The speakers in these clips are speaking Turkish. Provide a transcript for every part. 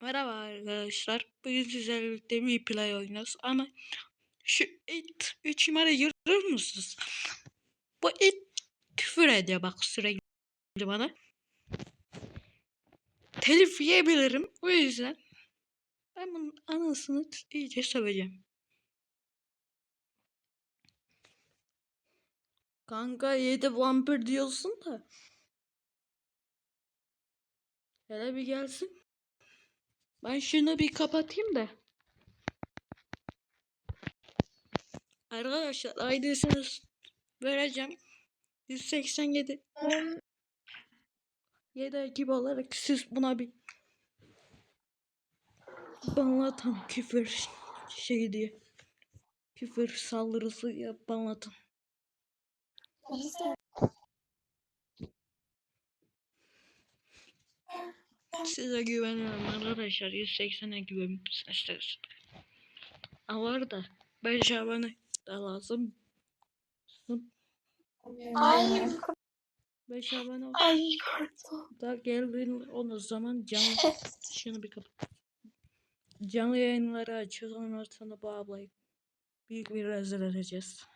Merhaba arkadaşlar. Bugün sizlerle birlikte bir play oynuyoruz ama şu it 3 numarayı görür musunuz? Bu it küfür ediyor bak sürekli bana. Telif yiyebilirim. O yüzden ben bunun anasını iyice söveceğim. Kanka yedi vampir diyorsun da. Hele bir gelsin. Ben şunu bir kapatayım da. Arkadaşlar aydısını vereceğim. 187 7 ekip olarak siz buna bir banlatın küfür şey diye. Küfür saldırısı yap banlatın. Size güveniyorum arkadaşlar. 180 ekibim seçtiniz. Ama var da 5 abone da lazım. Ay, 5 abone ay korktum. da geldiğin o zaman canlı şunu bir kapat. Canlı yayınları açıyoruz. Ondan sonra bu ablayı büyük bir rezil edeceğiz.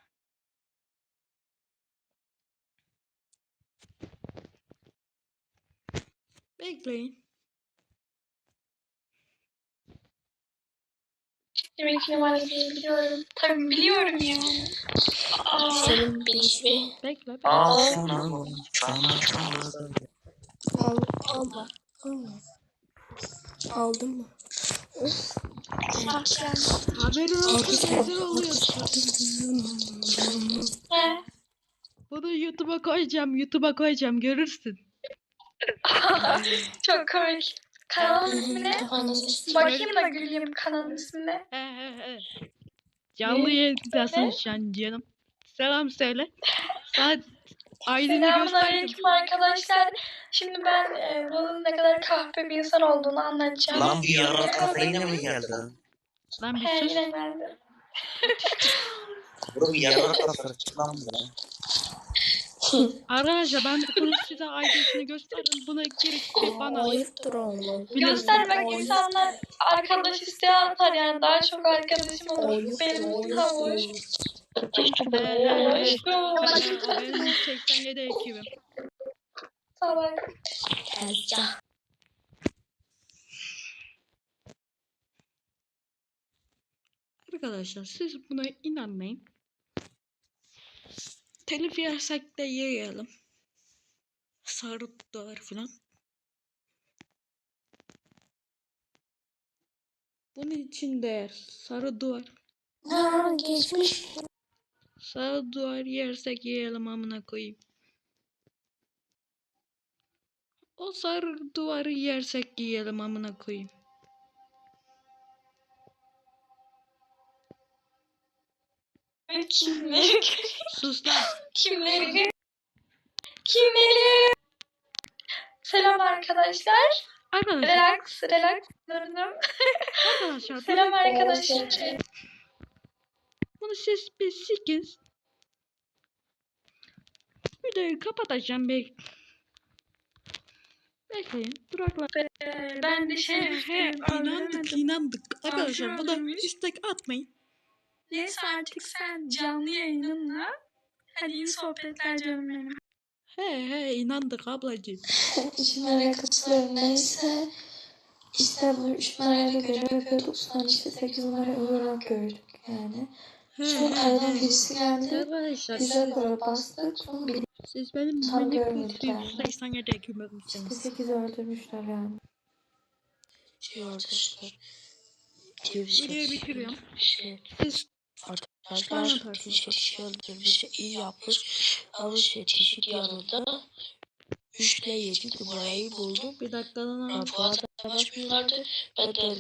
Bekleyin. Demek ki numarasını biliyorum. Tabii biliyorum yani. Aa, Senin ismi. Bekle. bekle. Ağzına çana çana. Al, alma. Alma. Aldın mı? Haberin olsun rezil oluyorsun. Ne? Bunu YouTube'a koyacağım. YouTube'a koyacağım. Görürsün. Çok komik. Kanalın ismi ne? Bakayım da güleyim kanalın he he. Canlı yayındasın şu an canım. Selam söyle. Saat Aydın'ı Selamun gösterdim. aleyküm arkadaşlar. Şimdi ben e, bunun ne kadar kahpe bir insan olduğunu anlatacağım. Lan bir yara kafayla mı geldin? Lan bir sus. geldi. Bir yara kafa lan bu. Arkadaşlar ben bunu size Aydın'ını gösterdim. Buna bir bana Ayıptır oğlum. Göstermek insanlar arkadaş isteği atar yani daha çok arkadaşım olur. Benim ayıp, havuç. ayıp. He he he. Hoş. Benim 87 ekibim. Tamam. Tezgah. Arkadaşlar siz buna inanmayın. Telif yersek de yiyelim. Sarı duvar falan. Bunun için değer. Sarı duvar. Ha geçmiş. Sarı duvar yersek yiyelim amına koyayım. O sarı duvarı yersek yiyelim amına koyayım. Sus lan. Kimleri? Kimleri? Selam arkadaşlar. Arkadaşlar, Relax, relax. Durdum. arkadaşlar Selam arkadaşlar. bunu siz bir sikin. Videoyu kapatacağım bek. Bekleyin. Durakla. Ee, ben de şey He, inandık inandık. Arkadaşlar buna öldürmüş. istek atmayın. Neyse artık sen canlı yayınınla. Hadi iyi sohbetler canım benim. He he inandık ablacığım. İşimlere katılıyorum. Neyse. İşte bu üç numarayla görev yapıyorduk. Sonra işte sekiz numara olarak gördük yani. He aradan he. birisi geldi. Arkadaşlar Bize göre bastık. Sonra bir siz benim Tam minik görmedik yani. 187 işte ekibimsiniz. sekiz öldürmüşler yani. Şey arkadaşlar. Videoyu bitiriyorum. Şey Siz arkadaşlar Anlatarsın. şey kişi öldürmüş iyi yapmış. Şey çeşit yanında. Üçle yedi numarayı buldum. bir dakikadan al. bu arada başlıyorlardı. Ben de